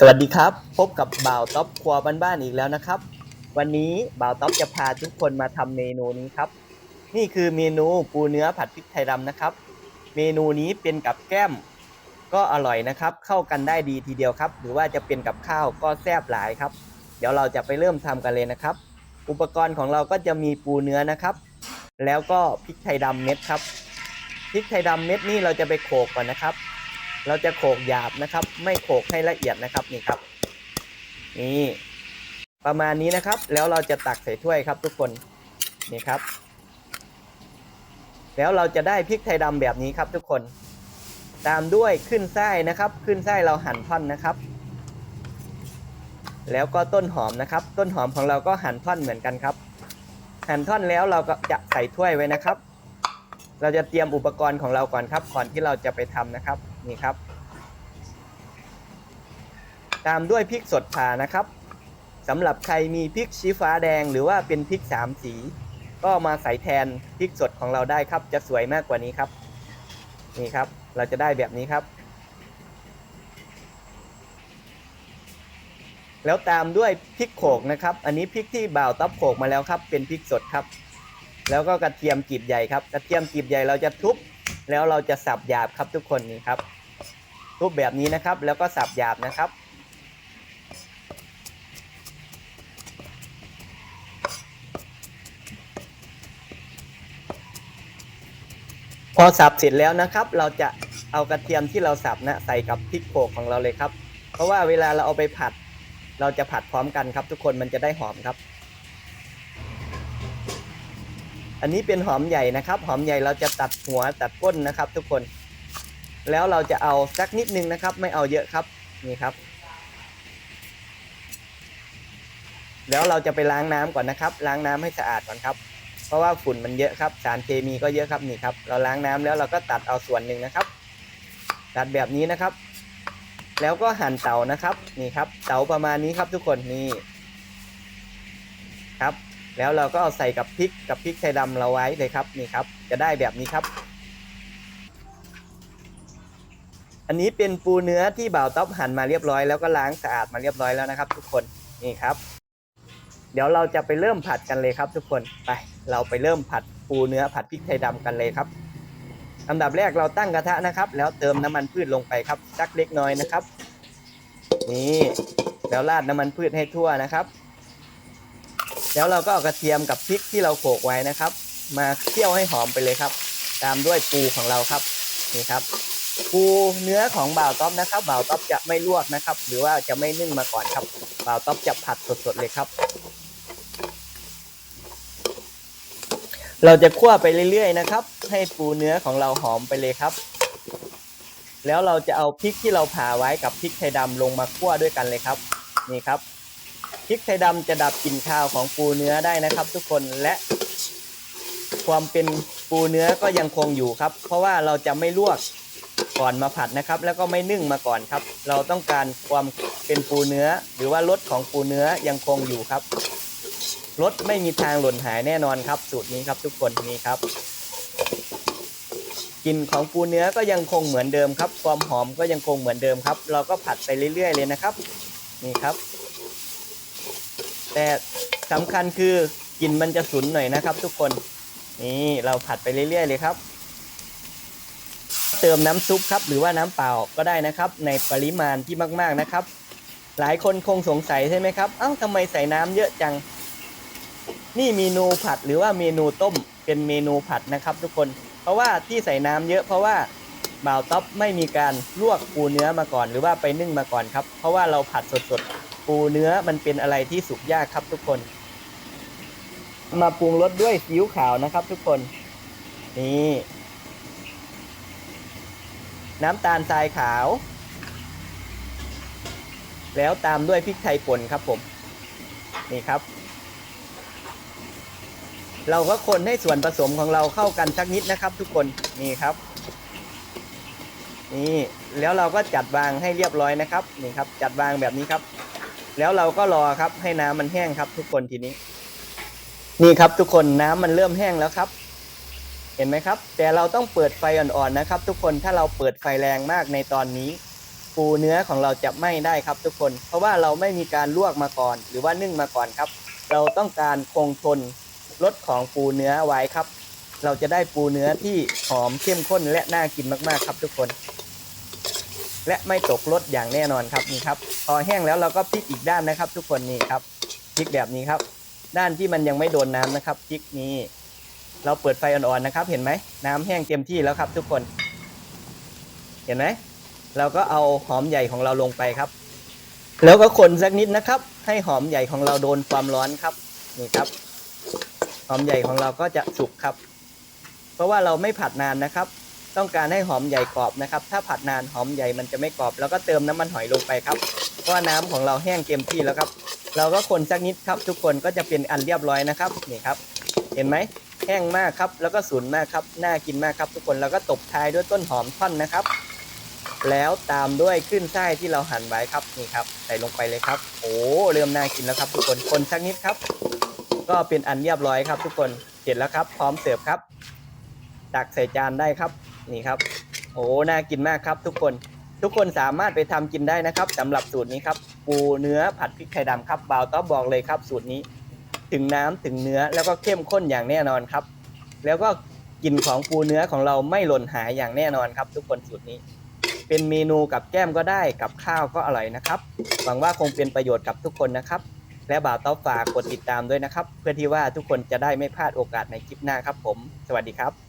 สวัสดีครับ พบกับบ่าวท็อปครัวบ้านๆอีกแล้วนะครับ วันนี้บ่าวท็อปจะพาทุกคนมาทำเมนูนี้ครับ นี่คือเมนูปูเนื้อผัดพริกไทยดำนะครับ เมนูนี้เป็นกับแก้ม ก็อร่อยนะครับ เข้ากันได้ดีทีเดียวครับ หรือว่าจะเป็นกับข้าวก็แซ่บหลายครับ เดี๋ยวเราจะไปเริ่มทำกันเลยนะครับ อุปกรณ์ของเราก็จะมีปูเนื้อนะครับ แล้วก็พริกไทยดำเม็ดครับพริกไทยดำเม็ดนี่เราจะไปโขกก่อนนะครับ เราจะโขกหยาบนะครับ ไม่โขกให้ละเอียดนะครับนี่ครับ นี่ประมาณนี้นะครับ แล้วเราจะตักใส่ถ้วยครับทุกคนนี่ครับ แล้วเราจะได้พริกไทยดำแบบนี้ครับทุกคน ตามด้วยขึ้นไส้นะครับ ขึ้นไส้เราหั่นท่อนนะครับ แล้วก็ต้นหอมนะครับ ต้นหอมของเราก็หั่นท่อนเหมือนกันครับ หั่นท่อนแล้วเราก็จะใส่ถ้วยไว้นะครับ เราจะเตรียมอุปกรณ์ของเราก่อนครับก่อนที่เราจะไปทำนะครับ นี่ครับ ตามด้วยพริกสดผ่านะครับสำหรับใครมีพริกชี้ฟ้าแดงหรือว่าเป็นพริกสามสี ก็มาใส่แทนพริกสดของเราได้ครับ จะสวยมากกว่านี้ครับ นี่ครับ เราจะได้แบบนี้ครับ แล้วตามด้วยพริกโขกนะครับ อันนี้พริกที่บ่าวตับโขกมาแล้วครับ เป็นพริกสดครับ แล้วก็กระเทียมกลีบใหญ่ครับ กระเทียมกลีบใหญ่เราจะทุบแล้วเราจะสับหยาบครับทุกคนนี่ครับ ทุบแบบนี้นะครับ แล้วก็สับหยาบนะครับ พอสับเสร็จแล้วนะครับ เราจะเอากระเทียมที่เราสับนะใส่กับพริกโขลกของเราเลยครับ เพราะว่าเวลาเราเอาไปผัด เราจะผัดพร้อมกันครับ ทุกคนมันจะได้หอมครับ อันนี้เป็นหอมใหญ่นะครับ หอมใหญ่เราจะตัดหัวตัดก้นนะครับ ทุกคน แล้วเราจะเอาสักนิดนึงนะครับ ไม่เอาเยอะครับนี่ครับ แล้วเราจะไปล้างน้ำก่อนนะครับ ล้างน้ำให้สะอาดก่อนครับ เพราะว่าฝุ่นมันเยอะครับ สารเคมีก็เยอะครับนี่ครับ เราล้างน้ำแล้วเราก็ตัดเอาส่วนหนึ่งนะครับ ตัดแบบนี้นะครับ แล้วก็หั่นเตานะครับนี่ครับ เตาประมาณนี้ครับทุกคนนี่ครับ แล้วเราก็เอาใส่กับพริกกับพริกไทยดำเราไว้เลยครับนี่ครับ จะได้แบบนี้ครับ อันนี้เป็นปูเนื้อที่บ่าวต๊อบหั่นมาเรียบร้อยแล้วก็ล้างสะอาดมาเรียบร้อยแล้วนะครับ ทุกคนนี่ครับ เดี๋ยวเราจะไปเริ่มผัดกันเลยครับ ทุกคนไป เราไปเริ่มผัดปูเนื้อผัดพริกไทยดำกันเลยครับอันดับแรกเราตั้งกระทะนะครับ แล้วเติมน้ำมันพืชลงไปครับสักเล็กน้อยนะครับ นี่แล้วราดน้ำมันพืชให้ทั่วนะครับ แล้วเราก็เอากระเทียมกับพริกที่เราโขลกไว้นะครับ มาเคี่ยวให้หอมไปเลยครับ ตามด้วยปูของเราครับนี่ครับ ปูเนื้อของบ่าวต๊อบนะครับบ่าวต๊อบจะไม่ลวกนะครับ หรือว่าจะไม่นึ่งมาก่อนครับบ่าวต๊อบจะผัดสดๆเลยครับ เราจะคั่วไปเรื่อยๆนะครับ ให้ปูเนื้อของเราหอมไปเลยครับ แล้วเราจะเอาพริกที่เราผ่าไว้กับพริกไทยดำลงมาคั่วด้วยกันเลยครับ นี่ครับพริกไทยดำจะดับกลิ่นคาวของปูเนื้อได้นะครับ ทุกคนและความเป็นปูเนื้อก็ยังคงอยู่ครับ เพราะว่าเราจะไม่ลวก ก่อนมาผัดนะครับ แล้วก็ไม่นึ่งมาก่อนครับ เราต้องการความเป็นปูเนื้อ หรือว่ารสของปูเนื้อยังคงอยู่ครับรสไม่มีทางหล่นหายแน่นอนครับ สูตรนี้ครับทุกคนนี่ครับกลิ่นของปูเนื้อก็ยังคงเหมือนเดิมครับ ความหอมก็ยังคงเหมือนเดิมครับ เราก็ผัดไปเรื่อย ๆ เลยนะครับ นี่ครับ แต่สำคัญคือกลิ่นมันจะฉุนหน่อยนะครับ ทุกคน นี่เราผัดไปเรื่อย ๆ เลยครับ เติมน้ำซุปครับหรือว่าน้ำเปล่าก็ได้นะครับ ในปริมาณที่มากๆนะครับ หลายคนคงสงสัยใช่ไหมครับเอ้าทำไมใส่น้ำเยอะจัง นี่เมนูผัดหรือว่าเมนูต้มเป็นเมนูผัดนะครับ ทุกคน เพราะว่าที่ใส่น้ำเยอะเพราะว่าบ่าวต๊อปไม่มีการลวกปูเนื้อมาก่อน หรือว่าไปนึ่งมาก่อนครับ เพราะว่าเราผัดสดๆปูเนื้อมันเป็นอะไรที่สุกยากครับทุกคน มาปรุงรสด้วยซีอิ๊วขาวนะครับ ทุกคนนี่ น้ำตาลทรายขาว แล้วตามด้วยพริกไทยป่นครับผม นี่ครับ เราก็คนให้ส่วนผสมของเราเข้ากันสักนิดนะครับ ทุกคน นี่ครับ นี่แล้วเราก็จัดวางให้เรียบร้อยนะครับ นี่ครับ จัดวางแบบนี้ครับ แล้วเราก็รอครับให้น้ำมันแห้งครับ ทุกคนทีนี้ นี่ครับทุกคนน้ำมันเริ่มแห้งแล้วครับ เห็นไหมครับ แต่เราต้องเปิดไฟอ่อนๆนะครับ ทุกคนถ้าเราเปิดไฟแรงมากในตอนนี้ ปูเนื้อของเราจะไหม้ได้ครับ ทุกคน เพราะว่าเราไม่มีการลวกมาก่อน หรือว่านึ่งมาก่อนครับ เราต้องการคงทนรสของปูเนื้อไว้ครับ เราจะได้ปูเนื้อที่หอมเข้มข้นและน่ากินมากๆครับ ทุกคน และไม่ตกรสอย่างแน่นอนครับนี่ครับ พอแห้งแล้วเราก็พลิกอีกด้านนะครับ ทุกคนนี่ครับพลิกแบบนี้ครับ ด้านที่มันยังไม่โดนน้ำนะครับพลิกนี้ เราเปิดไฟอ่อนๆนะครับ เห็นไหมน้ำแห้งเต็มที่แล้วครับ ทุกคน เห็นไหมเราก็เอาหอมใหญ่ของเราลงไปครับ แล้วก็คนสักนิดนะครับ ให้หอมใหญ่ของเราโดนความร้อนครับนี่ครับ หอมใหญ่ของเราก็จะสุกครับ เพราะว่าเราไม่ผัดนานนะครับ ต้องการให้หอมใหญ่กรอบนะครับ ถ้าผัดนานหอมใหญ่มันจะไม่กรอบ แล้วก็เติมน้ำมันหอยลงไปครับเพราะน้ำของเราแห้งเต็มที่แล้วครับ เราก็คนสักนิดครับ ทุกคนก็จะเป็นอันเรียบร้อยนะครับนี่ครับ เห็นไหม แห้งมากครับ แล้วก็สุนมากครับ น่ากินมากครับ ทุกคนแล้วก็ตบท้ายด้วยต้นหอมท่อนนะครับ แล้วตามด้วยขึ้นไส้ที่เราหั่นไว้ครับนี่ครับ ใส่ลงไปเลยครับ โอ้เริ่มน่ากินแล้วครับ ทุกคนคนสักนิดครับ ก็เป็นอันเรียบร้อยครับ ทุกคนเสร็จแล้วครับ พร้อมเสิร์ฟครับ ตักใส่จานได้ครับ นี่ครับ โอ้น่ากินมากครับ ทุกคนทุกคนสามารถไปทำกินได้นะครับสำหรับสูตรนี้ครับ ปูเนื้อผัดพริกไทยดำครับบ่าวต้อบอกเลยครับ สูตรนี้ ถึงน้ำถึงเนื้อแล้วก็เข้มข้นอย่างแน่นอนครับ แล้วก็กลิ่นของปูเนื้อของเราไม่หล่นหายอย่างแน่นอนครับ ทุกคนสูตรนี้ เป็นเมนูกับแก้มก็ได้กับข้าวก็อร่อยนะครับ หวังว่าคงเป็นประโยชน์กับทุกคนนะครับ และบ่าวต้อฝากกดติดตามด้วยนะครับ เพื่อที่ว่าทุกคนจะได้ไม่พลาดโอกาสในคลิปหน้าครับผม สวัสดีครับ